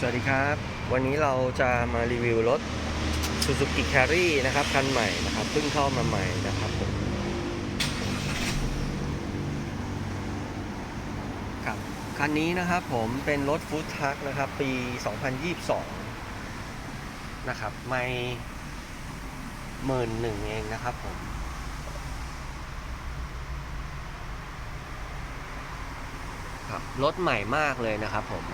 สวัสดีครับ วันนี้เราจะมารีวิวรถ Suzuki Carry นะครับ คันใหม่นะครับเพิ่งเข้ามาใหม่นะครับผมครับคันนี้นะครับผมเป็นรถฟู้ดทัคนะครับ ปี 2022 นะครับ ไม่หมื่นหนึ่งเองนะครับผมครับรถใหม่มากเลยนะครับผม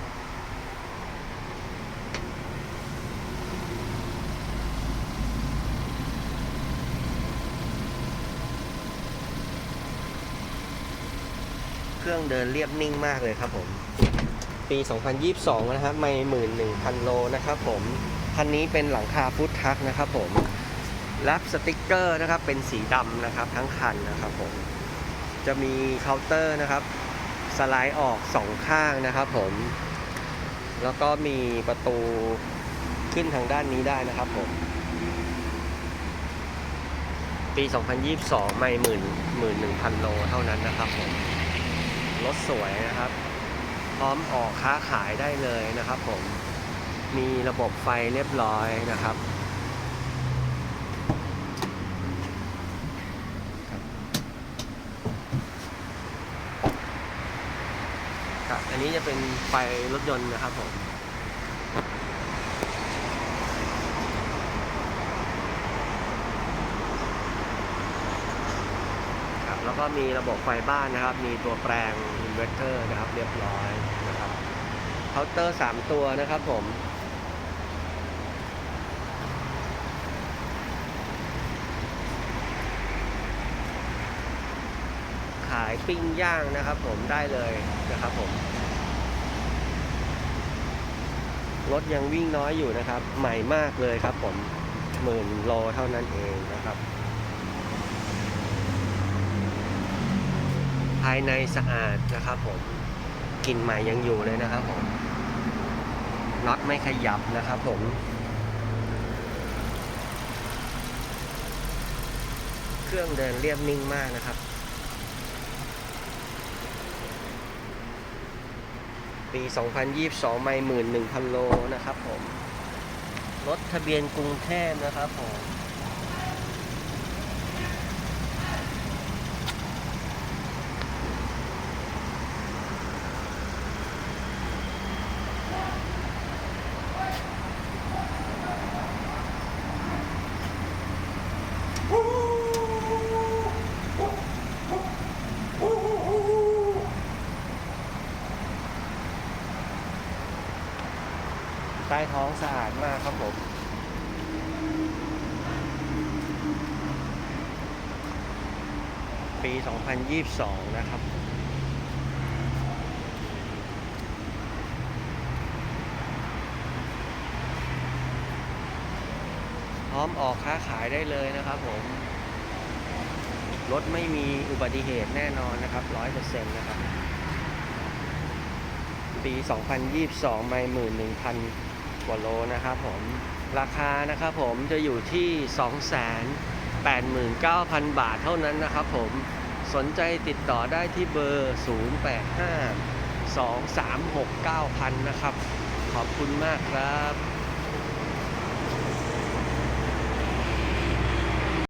เครื่องเดินเรียบนิ่งมากเลยครับผม ปี 2022 นะครับ ไม่หมื่นหนึ่งพันโลนะครับผมคันนี้เป็นหลังคาฟุตทักนะครับผมรับสติกเกอร์นะครับ เป็นสีดำนะครับ ทั้งคันนะครับผม จะมีเคาน์เตอร์นะครับ สไลด์ออกสองข้างนะครับผม แล้วก็มีประตูขึ้นทางด้านนี้ได้นะครับผม ปี 2022 ไม่หมื่นหมื่นหนึ่งพันโลเท่านั้นนะครับผม รถสวยนะครับ พร้อมออกค้าขายได้เลยนะครับ ผมมีระบบไฟเรียบร้อยนะครับครับ อันนี้จะเป็นไฟรถยนต์นะครับผม ครับ แล้วก็มีระบบไฟบ้านนะครับ มีตัวแปลงอินเวอร์เตอร์นะครับ เรียบร้อยนะครับเคาน์เตอร์ 3 ตัวนะครับผมขายปิ้งย่างนะครับผมได้เลยนะครับผมรถยังวิ่งน้อยอยู่นะครับ ใหม่มากเลยครับผมหมื่นโลเท่านั้นเองนะครับ ภายในสะอาดนะครับผมกลิ่นใหม่ยังอยู่เลยนะครับผมน็อตไม่ขยับนะครับผมเครื่องเดินเรียบนิ่งมากนะครับ ปี 2022 ไม่หมื่นหนึ่งพันโลนะครับผม รถทะเบียนกรุงเทพนะครับผม ใต้ท้องสะอาดมากครับผมปี 2022 นะครับ พร้อมออกค้าขายได้เลยนะครับผม รถไม่มีอุบัติเหตุแน่นอนนะครับ 100%นะครับ ปี 2022 ไม่หมื่นหนึ่งพัน กว่าโลนะครับผม ราคานะครับผมจะอยู่ที่ 289,000 บาทเท่านั้นนะครับผมสนใจติดต่อได้ที่เบอร์ 085 2369,000 นะครับ ขอบคุณมากครับ